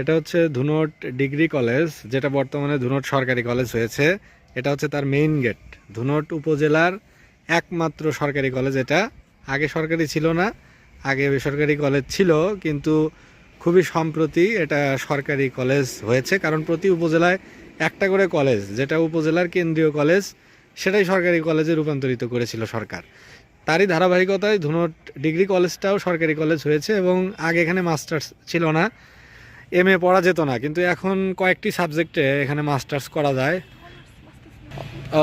এটা হচ্ছে Dhunot degree college, যেটা বর্তমানে ধুনট সরকারি কলেজ হয়েছে। এটা হচ্ছে তার মেইন গেট ধুনট উপজেলার একমাত্র সরকারি কলেজ এটা। আগে সরকারি ছিল না, আগে বেসরকারি কলেজ ছিল, কিন্তু খুবই সম্প্রতি এটা সরকারি কলেজ হয়েছে, কারণ প্রতি উপজেলায় একটা করে কলেজ, যেটা উপজেলার কেন্দ্রীয় কলেজ, সেটাই সরকারি কলেজে রূপান্তরিত করেছিল সরকার। তারই ধারাবাহিকতায় ধুনট ডিগ্রি কলেজটাও সরকারি কলেজ হয়েছে এবং আগে এখানে মাস্টার্স ছিল না। এম এ পড়া যেত না, কিন্তু এখন কয়েকটি সাবজেক্টে এখানে মাস্টার্স করা যায়।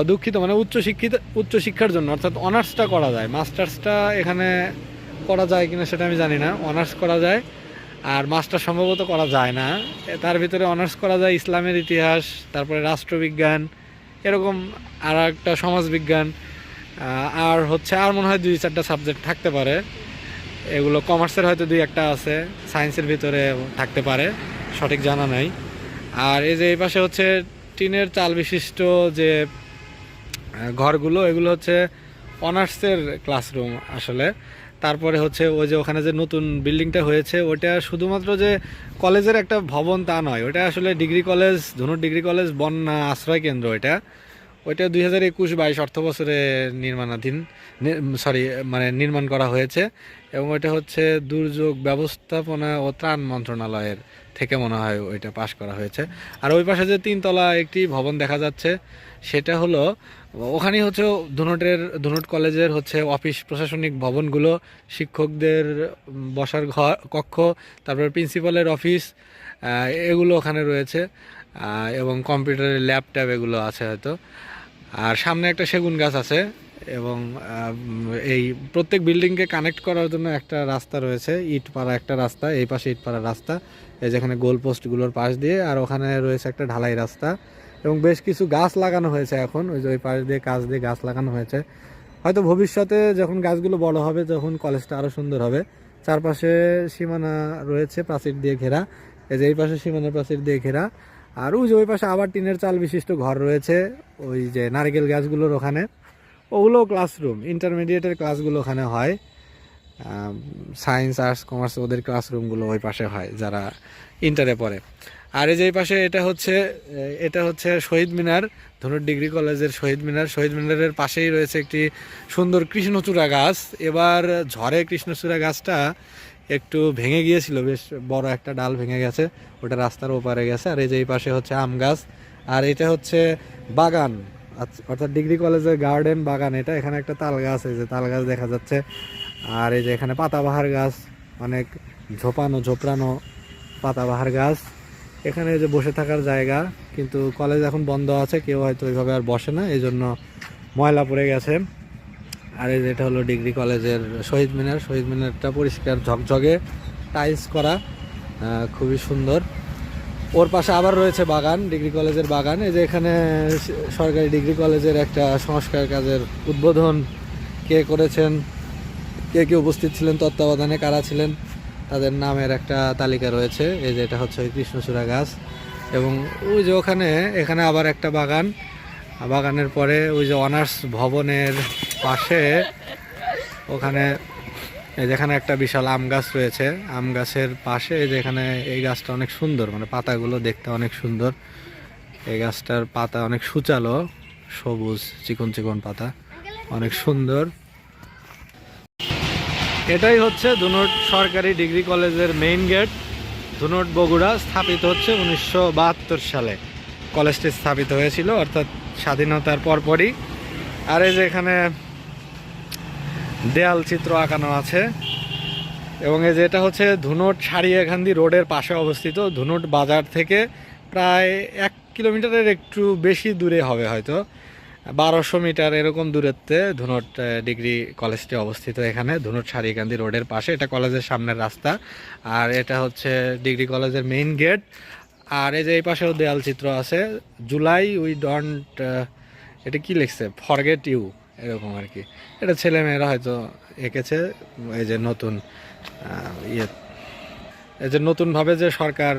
দুঃখিত মানে উচ্চশিক্ষিত উচ্চশিক্ষার জন্য, অর্থাৎ অনার্সটা করা যায়। মাস্টার্সটা এখানে করা যায় কিনা সেটা আমি জানি না অনার্স করা যায়, আর মাস্টার সম্ভবত করা যায় না। তার ভিতরে অনার্স করা যায় ইসলামের ইতিহাস, তারপরে রাষ্ট্রবিজ্ঞান, এরকম আর একটা সমাজবিজ্ঞান আর হচ্ছে, আর মনে হয় দুই চারটা সাবজেক্ট থাকতে পারে। এগুলো কমার্সের হয়তো দুই একটা আছে সায়েন্সের ভিতরে থাকতে পারে, সঠিক জানা নাই। আর এই যে এই পাশে হচ্ছে টিনের চাল বিশিষ্ট যে ঘরগুলো, এগুলো হচ্ছে অনার্সের ক্লাসরুম আসলে। তারপরে হচ্ছে ওই যে ওখানে যে নতুন বিল্ডিংটা হয়েছে ওটা শুধুমাত্র যে কলেজের একটা ভবন তা নয় ওটা আসলে ডিগ্রি কলেজ, ধনুর ডিগ্রি কলেজ, বন্যা আশ্রয় কেন্দ্র এটা। ওইটা দুই হাজার একুশ বাইশ অর্থ বছরে নির্মাণাধীন সরি মানে নির্মাণ করা হয়েছে এবং ওইটা হচ্ছে দুর্যোগ ব্যবস্থাপনা ও ত্রাণ মন্ত্রণালয়ের থেকে মনে হয় ওইটা পাশ করা হয়েছে। আর ওই পাশে যে তিনতলা একটি ভবন দেখা যাচ্ছে, সেটা হলো ওখানেই হচ্ছে ধুনটের, ধুনট কলেজের হচ্ছে অফিস প্রশাসনিক ভবনগুলো, শিক্ষকদের বসার ঘর, কক্ষ, তারপর প্রিন্সিপালের অফিস এগুলো ওখানে রয়েছে। এবং কম্পিউটারের ল্যাপটপ এগুলো আছে হয়তো। আর সামনে একটা সেগুন গাছ আছে এবং এই প্রত্যেক বিল্ডিংকে কানেক্ট করার জন্য একটা রাস্তা রয়েছে ইট পাড়া একটা রাস্তা, এই পাশে ইট পাড়া রাস্তা, এই যেখানে গোল পোস্টগুলোর পাশ দিয়ে, আর ওখানে রয়েছে একটা ঢালাই রাস্তা এবং বেশ কিছু গাছ লাগানো হয়েছে এখন, ওই যে ওই পাশ দিয়ে কাজ দিয়ে গাছ লাগানো হয়েছে। হয়তো ভবিষ্যতে যখন গাছগুলো বড় হবে তখন কলেজটা আরও সুন্দর হবে। চারপাশে সীমানা রয়েছে প্রাচীর দিয়ে ঘেরা, এই যে এই পাশে সীমানা প্রাচীর দিয়ে ঘেরা। আর ওই যে ওই পাশে আবার টিনের চাল বিশিষ্ট ঘর রয়েছে, ওই যে নারকেল গাছগুলোর ওখানে। ওগুলো ক্লাসরুম ইন্টারমিডিয়েটের ক্লাসগুলো ওখানে হয়। সায়েন্স আর্টস কমার্স ওদের ক্লাসরুমগুলো ওই পাশে হয়, যারা ইন্টারে পড়ে। আর এই যে পাশে এটা হচ্ছে এটা হচ্ছে শহীদ মিনার, ধনুর ডিগ্রি কলেজের শহীদ মিনার। শহীদ মিনারের পাশেই রয়েছে একটি সুন্দর কৃষ্ণচূড়া গাছ। এবার ঝড়ে কৃষ্ণচূড়া গাছটা একটু ভেঙে গিয়েছিল বেশ বড় একটা ডাল ভেঙে গেছে ওটা রাস্তার ওপারে গেছে আর এই যে এই পাশে হচ্ছে আম গাছ আর এটা হচ্ছে বাগান আচ্ছা, অর্থাৎ ডিগ্রি কলেজের গার্ডেন বাগান এটা এখানে একটা তাল গাছ এই যে তাল গাছ দেখা যাচ্ছে আর এই যে এখানে পাতাবাহার গাছ অনেক ঝোপানো ঝোপড়ানো পাতাবাহার গাছ এখানে যে বসে থাকার জায়গা কিন্তু কলেজ এখন বন্ধ আছে কেউ হয়তো ওইভাবে আর বসে না এই জন্য ময়লা পড়ে গেছে। আর এই যে এটা হলো ডিগ্রি কলেজের শহীদ মিনার। শহীদ মিনারটা পরিষ্কার ঝকঝকে, টাইলস করা খুবই সুন্দর। ওর পাশে আবার রয়েছে বাগান, ডিগ্রি কলেজের বাগান। এই যে এখানে সরকারি ডিগ্রি কলেজের একটা সংস্কার কাজের উদ্বোধন কে করেছেন, কে কে উপস্থিত ছিলেন, তত্ত্বাবধানে কারা ছিলেন, তাদের নামের একটা তালিকা রয়েছে। এই যে এটা হচ্ছে ওই কৃষ্ণচূড়া গাছ এবং ওই যে ওখানে, এখানে আবার একটা বাগান। বাগানের পরে ওই যে অনার্স ভবনের পাশে ওখানে যেখানে একটা বিশাল আম গাছ রয়েছে, আম গাছের পাশে যেখানে এই গাছটা অনেক সুন্দর মানে পাতাগুলো দেখতে অনেক সুন্দর। এই গাছটার পাতা অনেক সুচালো, সবুজ, চিকন চিকন পাতা, অনেক সুন্দর। এটাই হচ্ছে ধুনট সরকারি ডিগ্রি কলেজের মেইন গেট। ধুনট বগুড়া স্থাপিত হচ্ছে উনিশশো বাহাত্তর সালে। কলেজটি স্থাপিত হয়েছিল, অর্থাৎ স্বাধীনতার পরপরই। আর এই যে এখানে দেয়াল চিত্র আঁকানো আছে। এবং এই যে এটা হচ্ছে ধুনট সারিয়াখান্দি রোডের পাশে অবস্থিত। ধুনট বাজার থেকে প্রায় এক কিলোমিটারের একটু বেশি দূরে হবে হয়তো। বারোশো মিটার এরকম দূরত্বে ধুনট ডিগ্রি কলেজটি অবস্থিত এখানে, ধুনট সারিয়াকান্দি রোডের পাশে। এটা কলেজের সামনের রাস্তা। আর এটা হচ্ছে ডিগ্রি কলেজের মেইন গেট। আর এই যে এই পাশেও দেয়াল চিত্র আছে। জুলাই উই ডন্ট এটা কি লিখছে? Forget you. এরকম আর কি। এটা ছেলে মেয়েরা হয়তো এঁকেছে এই যে নতুন ইয়ে। এই যে নতুনভাবে যে সরকার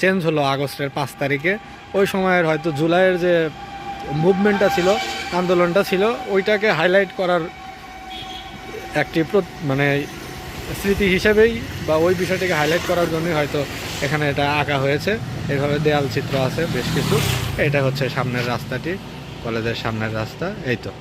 চেঞ্জ হলো আগস্টের পাঁচ তারিখে, ওই সময়ের হয়তো জুলাইয়ের যে মুভমেন্টটা ছিল, আন্দোলনটা ছিল, ওইটাকে হাইলাইট করার একটি মানে স্মৃতি হিসেবেই বা ওই বিষয়টিকে হাইলাইট করার জন্যই হয়তো এখানে এটা আঁকা হয়েছে। এভাবে দেয়াল চিত্র আছে বেশ কিছু। এটা হচ্ছে সামনের রাস্তাটি, কলেজের সামনের রাস্তা, এই তো।